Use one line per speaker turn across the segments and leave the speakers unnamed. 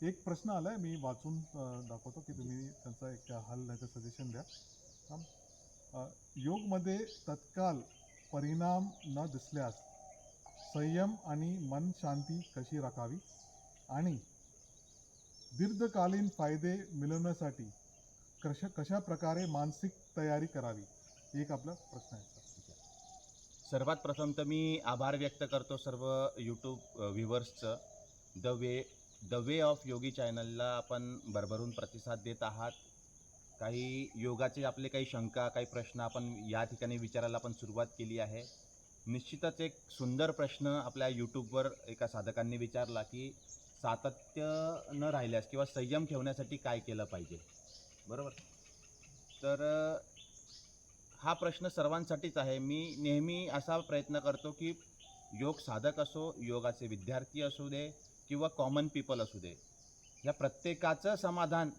एक प्रश्न आला आहे मी वाचून दाखवतो की तुम्ही त्यांचा एक हल नाही तर सजेशन द्या योगमध्ये तत्काल परिणाम न दिसल्यास संयम आणि मन शांती कशी राखावी? आणि दीर्घकालीन फायदे मिळवण्यासाठी कशा कशा प्रकारे मानसिक तयारी करावी? एक आपला प्रश्न आहे.
सर्वात प्रथम तर मी आभार व्यक्त करतो सर्व YouTube व्ह्युअर्सचं the way the way of Yogi चॅनलला आपण भरभरून प्रतिसाद देत आहात. काही योगाचे आपले काही शंका काही प्रश्न आपण या ठिकाणी विचारायला आपण सुरुवात केली आहे. निश्चितच एक सुंदर प्रश्न आपल्या यूट्यूबवर एका साधकांनी विचारला की सातत्य न राहिल्यास किंवा संयम ठेवण्यासाठी काय केलं पाहिजे? बरोबर? तर हा प्रश्न सर्वांसाठीच आहे. मी नेहमी असा प्रयत्न करतो की योग साधक असो योगाचे विद्यार्थी असू दे किंवा कॉमन पीपल असू दे. या प्रत्येकाचं समाधान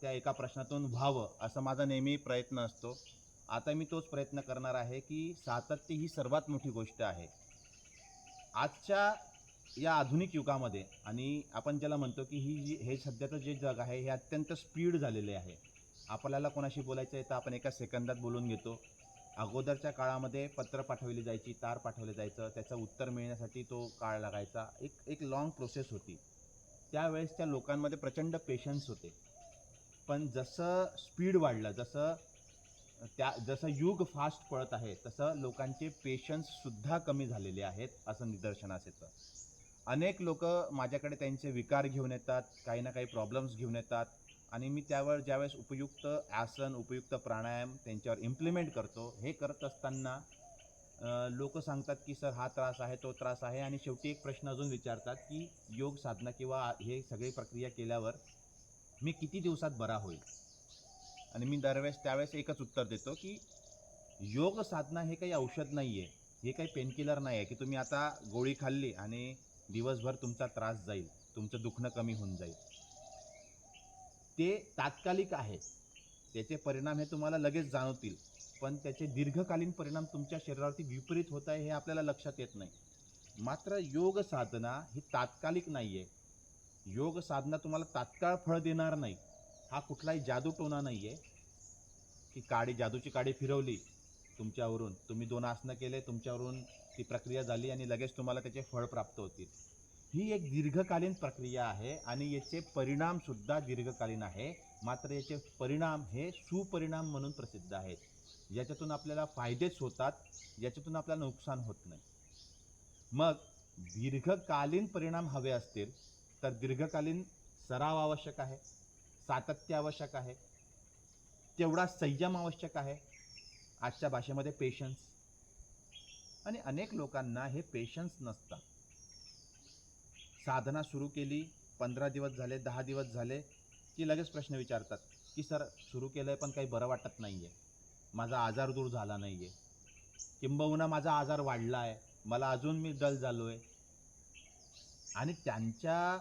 त्या एका प्रश्नातून व्हावं असा माझा नेहमी प्रयत्न असतो. आता मी तोच प्रयत्न करणार आहे की सातत्य ही सर्वात मोठी गोष्ट आहे. आजच्या या आधुनिक युगामध्ये आणि आपण ज्याला म्हणतो की ही जी हे सध्याचं जे जग आहे हे अत्यंत स्पीड झालेले आहे. आपल्याला कोणाशी बोलायचं आहे तर आपण एका सेकंदात बोलून घेतो. अगोदरच्या काळामध्ये पत्र पाठवली जायची तार पाठवलं जायचं. त्याचं उत्तर मिळण्यासाठी तो काळ लागायचा. एक एक लाँग प्रोसेस होती. त्यावेळेस त्या लोकांमध्ये प्रचंड पेशन्स होते. पण जसं स्पीड वाढलं जसं त्या जसं युग फास्ट पळत आहे तसं लोकांचे पेशन्ससुद्धा कमी झालेले आहेत असं निदर्शनास येतं. अनेक लोक माझ्याकडे त्यांचे विकार घेऊन येतात काही ना काही प्रॉब्लेम्स घेऊन येतात. आणि मी त्यावर ज्यावेळेस उपयुक्त आसन उपयुक्त प्राणायाम त्यांच्यावर इम्प्लिमेंट करतो हे करत असताना लोक सांगतात की सर हा त्रास आहे तो त्रास आहे. आणि शेवटी एक प्रश्न अजून विचारतात की योग साधना किंवा हे सगळी प्रक्रिया केल्यावर मी किती दिवसात बरा होईल? आणि मी दरवेळेस त्यावेळेस एकच उत्तर देतो की योग साधना हे काही औषध नाही आहे हे काही पेनकिलर नाही आहे की तुम्ही आता गोळी खाल्ली आणि दिवसभर तुमचा त्रास जाईल तुमचं दुखणं कमी होऊन जाईल. ते तात्कालिक आहे त्याचे परिणाम हे तुम्हाला लगेच जाणवतील. पण त्याचे दीर्घकालीन परिणाम तुमच्या शरीरावरती विपरीत होत आहे हे आपल्याला लक्षात येत नाही. मात्र योग साधना ही तात्कालिक नाही आहे योग साधना तुम्हाला तात्काळ फळ देणार नाही. हा कुठलाही जादूटोना नाही आहे की काडी जादूची काडी फिरवली तुमच्यावरून. तुम्ही दोन आसनं केले तुमच्यावरून ती प्रक्रिया झाली आणि लगेच तुम्हाला त्याचे फळ प्राप्त होतील. ही एक दीर्घकालीन प्रक्रिया आहे आणि याचे परिणामसुद्धा दीर्घकालीन आहे. मात्र याचे परिणाम हे सुपरिणाम म्हणून प्रसिद्ध आहेत. याच्यातून आपल्याला फायदेच होतात याच्यातून आपल्याला नुकसान होत नाही. मग दीर्घकालीन परिणाम हवे असतील तर दीर्घकालीन सराव आवश्यक आहे सातत्य आवश्यक आहे तेवढा संयम आवश्यक आहे आजच्या भाषेमध्ये पेशन्स आणि अनेक लोकांना हे पेशन्स नसतात. साधना सुरू केली पंधरा दिवस झाले दहा दिवस झाले की लगेच प्रश्न विचारतात की सर सुरू केलं आहे पण काही बरं वाटत नाही आहे माझा आजार दूर झाला नाही आहे किंबहुना माझा आजार वाढला आहे मला अजून मी डल झालो आहे आणि त्यांच्या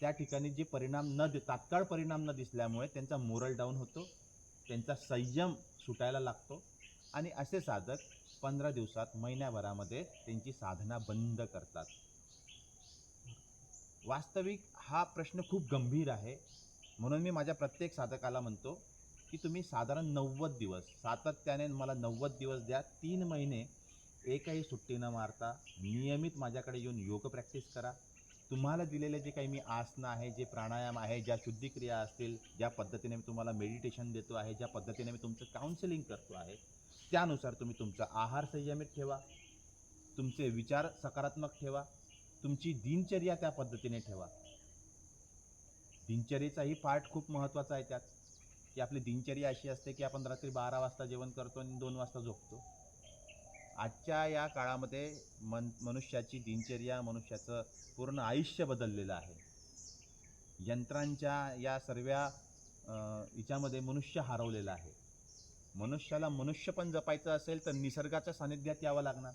त्या ठिकाणी जे परिणाम न दि तात्काळ परिणाम न दिसल्यामुळे त्यांचा मोरल डाऊन होतो त्यांचा संयम सुटायला लागतो आणि असे साधक पंधरा दिवसात महिन्याभरामध्ये त्यांची साधना बंद करतात. वास्तविक हा प्रश्न खूप गंभीर आहे. म्हणून मी माझ्या प्रत्येक साधकाला म्हणतो की तुम्ही साधारण नव्वद दिवस सातत्याने मला नव्वद दिवस द्या तीन महिने एकही सुट्टी न मारता नियमित माझ्याकडे येऊन योग प्रॅक्टिस करा. तुम्हाला दिलेले जे काही मी आसनं आहे जे प्राणायाम आहे ज्या शुद्धिक्रिया असतील ज्या पद्धतीने मी तुम्हाला मेडिटेशन देतो आहे ज्या पद्धतीने मी तुमचं काउन्सिलिंग करतो आहे त्यानुसार तुम्ही तुमचा आहार संयमित ठेवा. तुमचे विचार सकारात्मक ठेवा. तुमची दिनचर्या त्या पद्धतीने ठेवा. दिनचर्येचाही पार्ट खूप महत्त्वाचा आहे त्यात. की आपली दिनचर्या अशी असते की आपण रात्री बारा वाजता जेवण करतो आणि दोन वाजता झोपतो. आजच्या या काळामध्ये मन मनुष्याची दिनचर्या मनुष्याचं पूर्ण आयुष्य बदललेलं आहे. यंत्रांच्या या सर्व हिच्यामध्ये मनुष्य हरवलेला आहे. मनुष्याला मनुष्य पण जपायचं असेल तर निसर्गाच्या सानिध्यात यावं लागणार.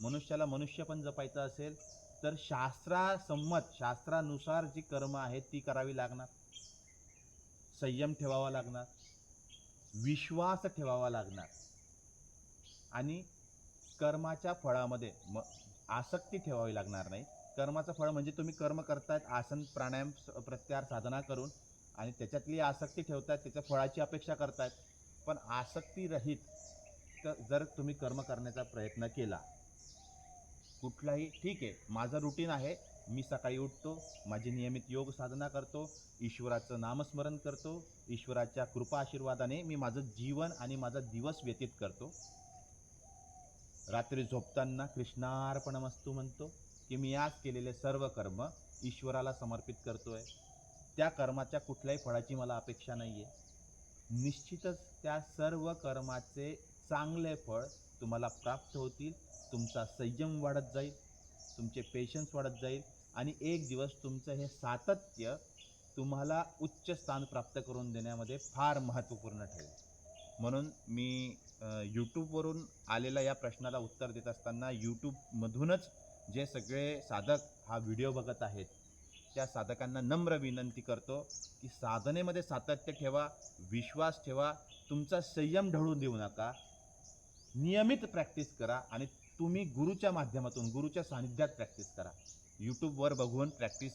मनुष्याला मनुष्य पण जपायचं असेल तर शास्त्रासंमत शास्त्रानुसार जी कर्म आहेत ती करावी लागणार. संयम ठेवावा लागणार. विश्वास ठेवावा लागणार. आणि कर्माच्या फळामध्ये म आसक्ती ठेवावी लागणार नाही. कर्माचं फळ म्हणजे तुम्ही कर्म करतायत आसन प्राणायाम स- प्रत्याहार साधना करून आणि त्याच्यातली आसक्ती ठेवतायत त्याच्या फळाची अपेक्षा करतायत. पण आसक्तीरहित तर जर तुम्ही कर्म करण्याचा प्रयत्न केला कुठलाही ठीक आहे माझं रुटीन आहे. मी सकाळी उठतो माझी नियमित योग साधना करतो ईश्वराचं नामस्मरण करतो ईश्वराच्या कृपा आशीर्वादाने मी माझं जीवन आणि माझा दिवस व्यतीत करतो. रात्री झोपताना कृष्णार्पणमस्तू म्हणतो की मी आज केलेले सर्व कर्म ईश्वराला समर्पित करतो आहे त्या कर्माच्या कुठल्याही फळाची मला अपेक्षा नाही आहे निश्चितच त्या सर्व कर्माचे चांगले फळ तुम्हाला प्राप्त होतील तुमचा संयम वाढत जाईल तुमचे पेशन्स वाढत जाईल आणि एक दिवस तुमचं हे सातत्य तुम्हाला उच्च स्थान प्राप्त करून देण्यामध्ये फार महत्त्वपूर्ण ठरेल. म्हणून मी यूट्यूबवरून आलेल्या या प्रश्नाला उत्तर देत असताना यूट्यूबमधूनच जे सगळे साधक हा व्हिडिओ बघत आहेत त्या साधकांना नम्र विनंती करतो की साधनेमध्ये सातत्य ठेवा विश्वास ठेवा तुमचा संयम ढळून देऊ नका नियमित प्रॅक्टिस करा आणि तुम्ही गुरुच्या माध्यमातून गुरुच्या सानिध्यात प्रॅक्टिस करा. यूट्यूबवर बघून प्रॅक्टिस